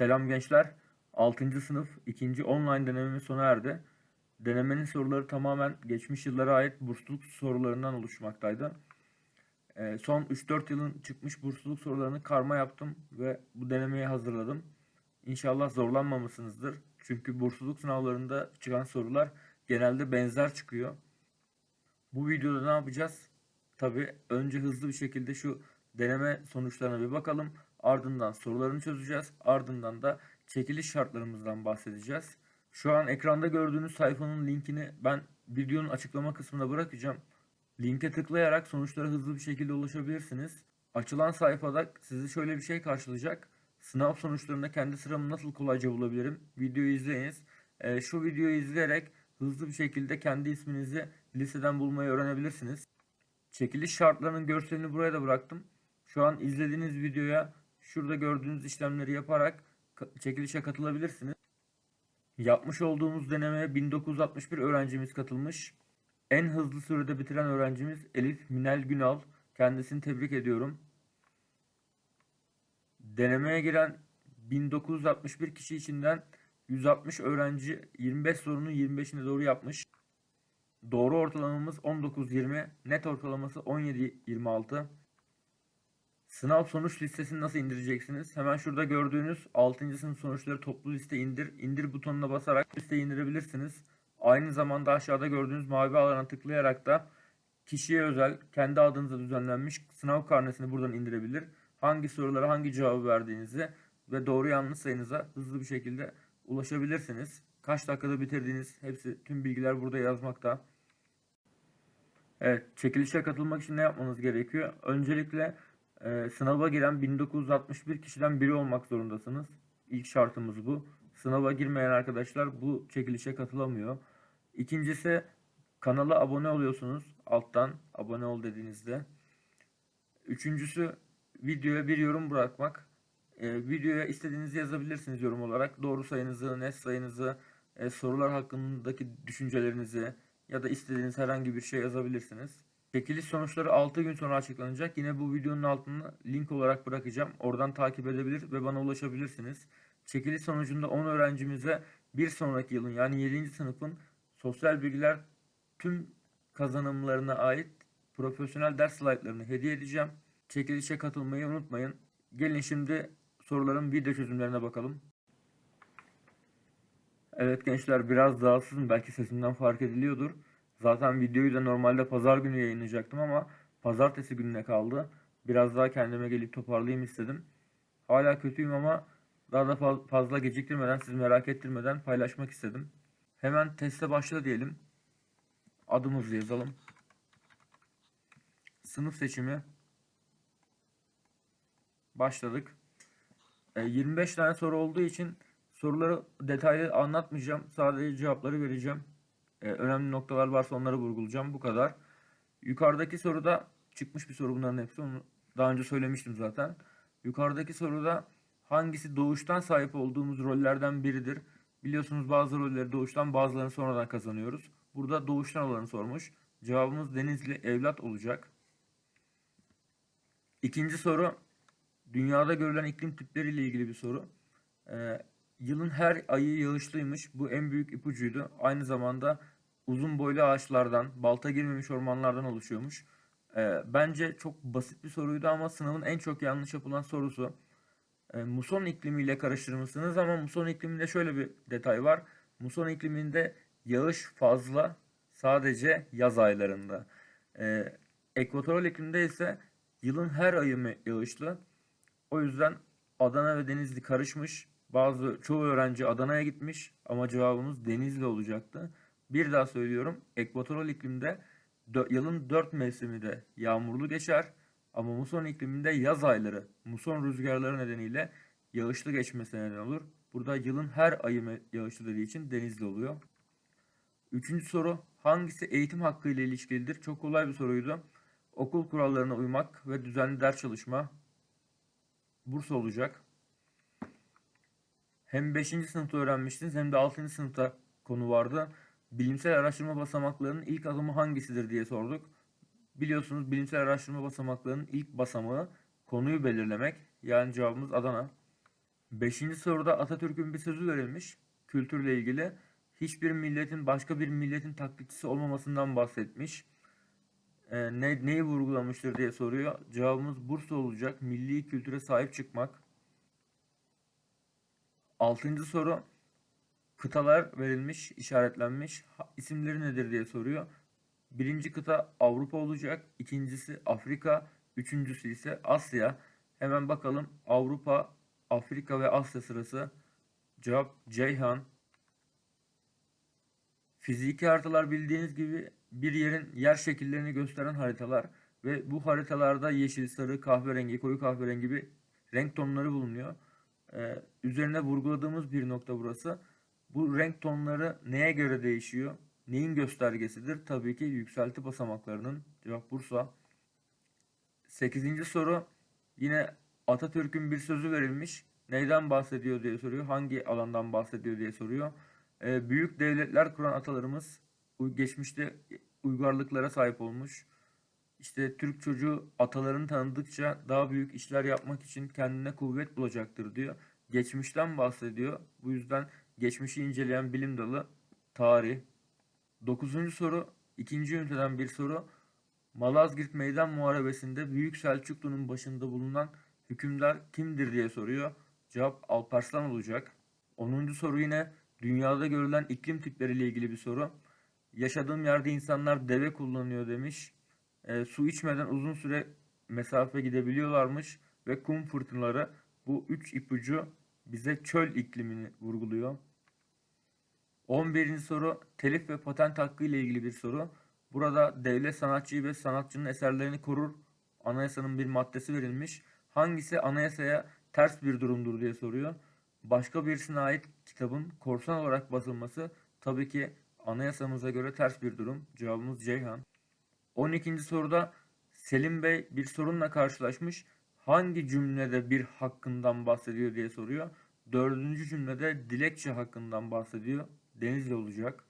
Selam gençler. 6. sınıf 2. online denememiz sona erdi. Denemenin soruları tamamen geçmiş yıllara ait bursluluk sorularından oluşmaktaydı. Ee, son 3-4 yılın çıkmış bursluluk sorularını karma yaptım ve bu denemeyi hazırladım. İnşallah zorlanmamışsınızdır. Çünkü bursluluk sınavlarında çıkan sorular genelde benzer çıkıyor. Bu videoda ne yapacağız? Tabii önce hızlı bir şekilde şu deneme sonuçlarına bir bakalım. Ardından sorularını çözeceğiz. Ardından da çekiliş şartlarımızdan bahsedeceğiz. Şu an ekranda gördüğünüz sayfanın linkini ben videonun açıklama kısmına bırakacağım. Linke tıklayarak sonuçlara hızlı bir şekilde ulaşabilirsiniz. Açılan sayfada sizi şöyle bir şey karşılayacak. Sınav sonuçlarında kendi sıramı nasıl kolayca bulabilirim? Videoyu izleyiniz. Ee, şu videoyu izleyerek hızlı bir şekilde kendi isminizi listeden bulmayı öğrenebilirsiniz. Çekiliş şartlarının görselini buraya da bıraktım. Şu an izlediğiniz videoya şurada gördüğünüz işlemleri yaparak çekilişe katılabilirsiniz. Yapmış olduğumuz denemeye 1961 öğrencimiz katılmış. En hızlı sürede bitiren öğrencimiz Elif Minel Günal. Kendisini tebrik ediyorum. Denemeye giren 1961 kişi içinden 160 öğrenci 25 sorunun 25'ini doğru yapmış. Doğru ortalamamız 19.20, net ortalaması 17.26. Sınav sonuç listesini nasıl indireceksiniz? Hemen şurada gördüğünüz 6. sınıf sonuçları toplu liste indir. İndir butonuna basarak listeyi indirebilirsiniz. Aynı zamanda aşağıda gördüğünüz mavi alana tıklayarak da kişiye özel kendi adınıza düzenlenmiş sınav karnesini buradan indirebilir. Hangi sorulara hangi cevabı verdiğinizi ve doğru yanlış sayınıza hızlı bir şekilde ulaşabilirsiniz. Kaç dakikada bitirdiğiniz hepsi tüm bilgiler burada yazmakta. Evet, çekilişe katılmak için ne yapmanız gerekiyor? Öncelikle e, sınava giren 1961 kişiden biri olmak zorundasınız. İlk şartımız bu. Sınava girmeyen arkadaşlar bu çekilişe katılamıyor. İkincisi kanala abone oluyorsunuz alttan abone ol dediğinizde. Üçüncüsü videoya bir yorum bırakmak. E, videoya istediğinizi yazabilirsiniz yorum olarak. Doğru sayınızı, net sayınızı, e, sorular hakkındaki düşüncelerinizi ya da istediğiniz herhangi bir şey yazabilirsiniz. Çekiliş sonuçları 6 gün sonra açıklanacak. Yine bu videonun altına link olarak bırakacağım. Oradan takip edebilir ve bana ulaşabilirsiniz. Çekiliş sonucunda 10 öğrencimize bir sonraki yılın yani 7. sınıfın sosyal bilgiler tüm kazanımlarına ait profesyonel ders slaytlarını hediye edeceğim. Çekilişe katılmayı unutmayın. Gelin şimdi soruların video çözümlerine bakalım. Evet gençler biraz rahatsızım. Belki sesimden fark ediliyordur. Zaten videoyu da normalde pazar günü yayınlayacaktım ama pazartesi gününe kaldı. Biraz daha kendime gelip toparlayayım istedim. Hala kötüyüm ama daha da fa- fazla geciktirmeden, sizi merak ettirmeden paylaşmak istedim. Hemen teste başla diyelim. Adımızı yazalım. Sınıf seçimi. Başladık. E, 25 tane soru olduğu için soruları detaylı anlatmayacağım. Sadece cevapları vereceğim. E, önemli noktalar varsa onları vurgulayacağım. Bu kadar. Yukarıdaki soruda çıkmış bir soru bunların hepsi. Onu daha önce söylemiştim zaten. Yukarıdaki soruda hangisi doğuştan sahip olduğumuz rollerden biridir? Biliyorsunuz bazı rolleri doğuştan bazılarını sonradan kazanıyoruz. Burada doğuştan olanı sormuş. Cevabımız Denizli evlat olacak. İkinci soru dünyada görülen iklim tipleriyle ilgili bir soru. Ee, yılın her ayı yağışlıymış. Bu en büyük ipucuydu. Aynı zamanda uzun boylu ağaçlardan, balta girmemiş ormanlardan oluşuyormuş. Ee, bence çok basit bir soruydu ama sınavın en çok yanlış yapılan sorusu. Ee, muson iklimiyle karıştırmışsınız ama muson ikliminde şöyle bir detay var. Muson ikliminde yağış fazla sadece yaz aylarında. Ee, ekvatoral iklimde ise yılın her ayı yağışlı. O yüzden Adana ve Denizli karışmış. Bazı çoğu öğrenci Adana'ya gitmiş ama cevabımız Denizli olacaktı. Bir daha söylüyorum. Ekvatoral iklimde yılın dört mevsimi de yağmurlu geçer. Ama muson ikliminde yaz ayları muson rüzgarları nedeniyle yağışlı geçmesine neden olur. Burada yılın her ayı yağışlı dediği için Denizli oluyor. Üçüncü soru hangisi eğitim hakkı ile ilişkilidir? Çok kolay bir soruydu. Okul kurallarına uymak ve düzenli ders çalışma. Burs olacak. Hem 5. sınıfta öğrenmiştiniz hem de 6. sınıfta konu vardı. Bilimsel araştırma basamaklarının ilk adımı hangisidir diye sorduk. Biliyorsunuz bilimsel araştırma basamaklarının ilk basamağı konuyu belirlemek. Yani cevabımız Adana. Beşinci soruda Atatürk'ün bir sözü verilmiş kültürle ilgili. Hiçbir milletin başka bir milletin taklitçisi olmamasından bahsetmiş. Ee, ne, neyi vurgulamıştır diye soruyor. Cevabımız Bursa olacak. Milli kültüre sahip çıkmak. Altıncı soru. Kıtalar verilmiş, işaretlenmiş. İsimleri nedir diye soruyor. Birinci kıta Avrupa olacak. ikincisi Afrika. Üçüncüsü ise Asya. Hemen bakalım Avrupa, Afrika ve Asya sırası. Cevap Ceyhan. Fiziki haritalar bildiğiniz gibi bir yerin yer şekillerini gösteren haritalar ve bu haritalarda yeşil, sarı, kahverengi, koyu kahverengi gibi renk tonları bulunuyor. Ee, üzerine vurguladığımız bir nokta burası. Bu renk tonları neye göre değişiyor? Neyin göstergesidir? Tabii ki yükselti basamaklarının. Cevap Bursa. Sekizinci soru yine Atatürk'ün bir sözü verilmiş. Neyden bahsediyor diye soruyor. Hangi alandan bahsediyor diye soruyor. Ee, büyük devletler kuran atalarımız geçmişte uygarlıklara sahip olmuş. İşte Türk çocuğu atalarını tanıdıkça daha büyük işler yapmak için kendine kuvvet bulacaktır diyor. Geçmişten bahsediyor. Bu yüzden geçmişi inceleyen bilim dalı tarih. Dokuzuncu soru, ikinci üniteden bir soru. Malazgirt Meydan Muharebesi'nde Büyük Selçuklu'nun başında bulunan hükümdar kimdir diye soruyor. Cevap Alparslan olacak. Onuncu soru yine dünyada görülen iklim tipleriyle ilgili bir soru. Yaşadığım yerde insanlar deve kullanıyor demiş. E, su içmeden uzun süre mesafe gidebiliyorlarmış ve kum fırtınaları bu üç ipucu bize çöl iklimini vurguluyor. 11. soru telif ve patent hakkı ile ilgili bir soru. Burada devlet sanatçıyı ve sanatçının eserlerini korur. Anayasanın bir maddesi verilmiş. Hangisi anayasaya ters bir durumdur diye soruyor. Başka birisine ait kitabın korsan olarak basılması tabii ki anayasamıza göre ters bir durum. Cevabımız Ceyhan. 12. soruda Selim Bey bir sorunla karşılaşmış. Hangi cümlede bir hakkından bahsediyor diye soruyor. Dördüncü cümlede dilekçe hakkından bahsediyor. Denizli olacak.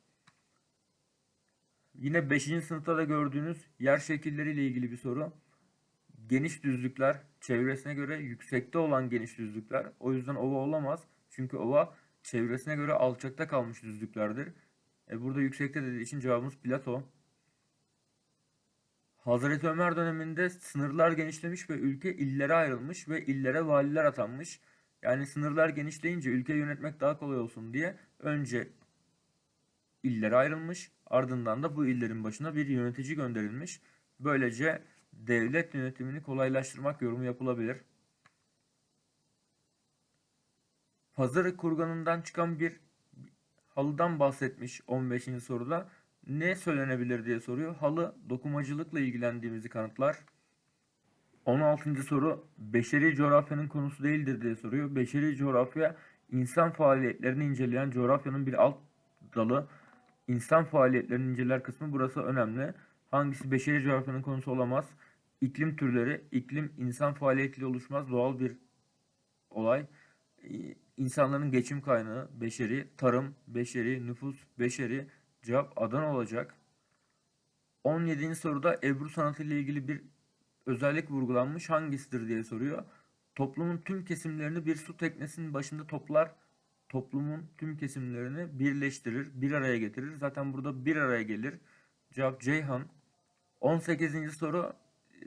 Yine 5. sınıfta da gördüğünüz yer şekilleriyle ilgili bir soru. Geniş düzlükler çevresine göre yüksekte olan geniş düzlükler. O yüzden ova olamaz. Çünkü ova çevresine göre alçakta kalmış düzlüklerdir. E burada yüksekte dediği için cevabımız plato. Hazreti Ömer döneminde sınırlar genişlemiş ve ülke illere ayrılmış ve illere valiler atanmış. Yani sınırlar genişleyince ülkeyi yönetmek daha kolay olsun diye önce illere ayrılmış. Ardından da bu illerin başına bir yönetici gönderilmiş. Böylece devlet yönetimini kolaylaştırmak yorumu yapılabilir. Pazarı kurganından çıkan bir halıdan bahsetmiş 15. soruda. Ne söylenebilir diye soruyor. Halı dokumacılıkla ilgilendiğimizi kanıtlar. 16. soru beşeri coğrafyanın konusu değildir diye soruyor. Beşeri coğrafya insan faaliyetlerini inceleyen coğrafyanın bir alt dalı. İnsan faaliyetlerini inceler kısmı burası önemli. Hangisi beşeri coğrafyanın konusu olamaz? İklim türleri, iklim insan faaliyetiyle oluşmaz doğal bir olay. İnsanların geçim kaynağı beşeri, tarım, beşeri, nüfus, beşeri. Cevap Adana olacak. 17. soruda Ebru sanatı ile ilgili bir özellik vurgulanmış. Hangisidir diye soruyor. Toplumun tüm kesimlerini bir su teknesinin başında toplar. Toplumun tüm kesimlerini birleştirir, bir araya getirir. Zaten burada bir araya gelir. Cevap Ceyhan. 18. soru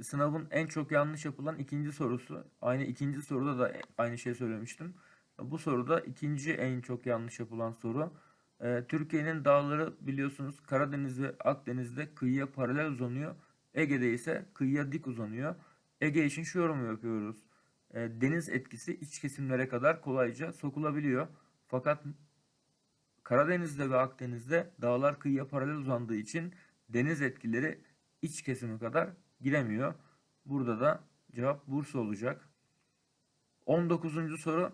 sınavın en çok yanlış yapılan ikinci sorusu. Aynı ikinci soruda da aynı şey söylemiştim. Bu soruda ikinci en çok yanlış yapılan soru. Ee, Türkiye'nin dağları biliyorsunuz Karadeniz ve Akdeniz'de kıyıya paralel uzanıyor. Ege'de ise kıyıya dik uzanıyor. Ege için şu yorumu yapıyoruz. Ee, deniz etkisi iç kesimlere kadar kolayca sokulabiliyor. Fakat Karadeniz'de ve Akdeniz'de dağlar kıyıya paralel uzandığı için deniz etkileri iç kesime kadar giremiyor. Burada da cevap Bursa olacak. 19. soru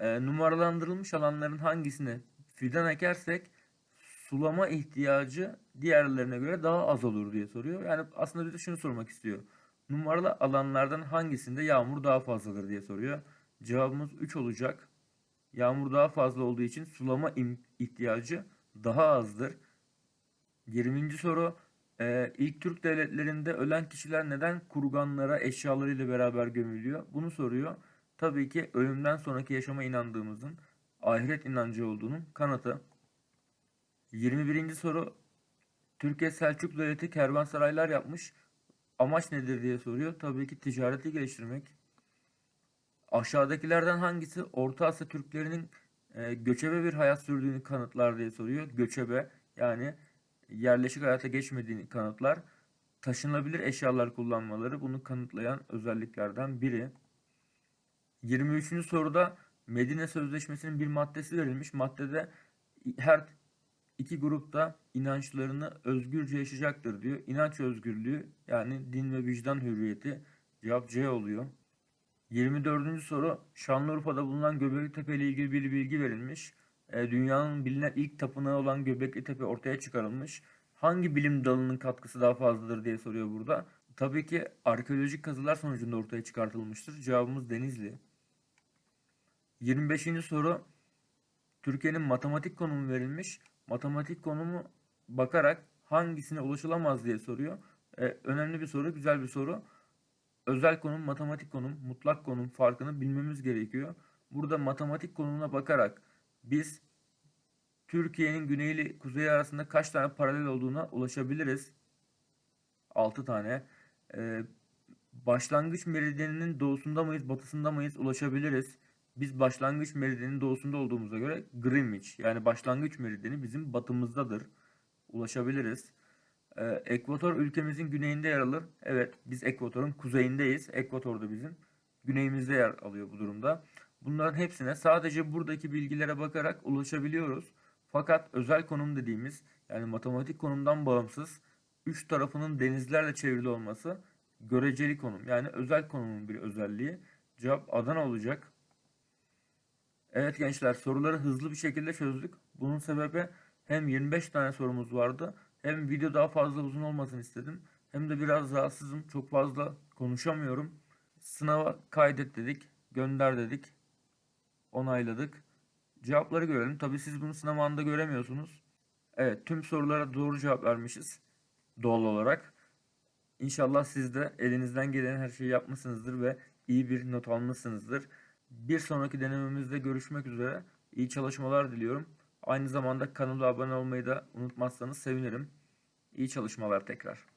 e, numaralandırılmış alanların hangisine fidan ekersek sulama ihtiyacı diğerlerine göre daha az olur diye soruyor. Yani aslında bize şunu sormak istiyor. Numaralı alanlardan hangisinde yağmur daha fazladır diye soruyor. Cevabımız 3 olacak. Yağmur daha fazla olduğu için sulama ihtiyacı daha azdır. 20. soru. Ee, ilk Türk devletlerinde ölen kişiler neden kurganlara eşyalarıyla beraber gömülüyor? Bunu soruyor. tabii ki ölümden sonraki yaşama inandığımızın ahiret inancı olduğunun kanıtı. 21. soru Türkiye Selçuklu Devleti kervansaraylar yapmış. Amaç nedir diye soruyor. Tabii ki ticareti geliştirmek. Aşağıdakilerden hangisi Orta Asya Türklerinin e, göçebe bir hayat sürdüğünü kanıtlar diye soruyor. Göçebe yani yerleşik hayata geçmediğini kanıtlar. Taşınabilir eşyalar kullanmaları bunu kanıtlayan özelliklerden biri. 23. soruda Medine Sözleşmesi'nin bir maddesi verilmiş. Maddede her iki grupta inançlarını özgürce yaşayacaktır diyor. İnanç özgürlüğü yani din ve vicdan hürriyeti cevap C oluyor. 24. soru Şanlıurfa'da bulunan Göbekli Tepe ile ilgili bir bilgi verilmiş. E, dünyanın bilinen ilk tapınağı olan Göbekli Tepe ortaya çıkarılmış. Hangi bilim dalının katkısı daha fazladır diye soruyor burada. Tabii ki arkeolojik kazılar sonucunda ortaya çıkartılmıştır. Cevabımız Denizli. 25. soru Türkiye'nin matematik konumu verilmiş. Matematik konumu bakarak hangisine ulaşılamaz diye soruyor. E, önemli bir soru, güzel bir soru. Özel konum, matematik konum, mutlak konum farkını bilmemiz gerekiyor. Burada matematik konumuna bakarak biz Türkiye'nin güneyi ile kuzeyi arasında kaç tane paralel olduğuna ulaşabiliriz. 6 tane. Ee, başlangıç meridyeninin doğusunda mıyız, batısında mıyız ulaşabiliriz. Biz başlangıç meridyenin doğusunda olduğumuza göre Greenwich yani başlangıç meridyeni bizim batımızdadır. Ulaşabiliriz. Ee, Ekvator ülkemizin güneyinde yer alır. Evet biz ekvatorun kuzeyindeyiz. Ekvator da bizim güneyimizde yer alıyor bu durumda. Bunların hepsine sadece buradaki bilgilere bakarak ulaşabiliyoruz. Fakat özel konum dediğimiz yani matematik konumdan bağımsız üç tarafının denizlerle çevrili olması göreceli konum. Yani özel konumun bir özelliği. Cevap Adana olacak. Evet gençler soruları hızlı bir şekilde çözdük. Bunun sebebi hem 25 tane sorumuz vardı hem video daha fazla uzun olmasını istedim. Hem de biraz rahatsızım. Çok fazla konuşamıyorum. Sınava kaydet dedik. Gönder dedik. Onayladık. Cevapları görelim. Tabi siz bunu sınav anında göremiyorsunuz. Evet tüm sorulara doğru cevap vermişiz. Doğal olarak. İnşallah siz de elinizden gelen her şeyi yapmışsınızdır ve iyi bir not almışsınızdır. Bir sonraki denememizde görüşmek üzere. İyi çalışmalar diliyorum. Aynı zamanda kanala abone olmayı da unutmazsanız sevinirim. İyi çalışmalar tekrar.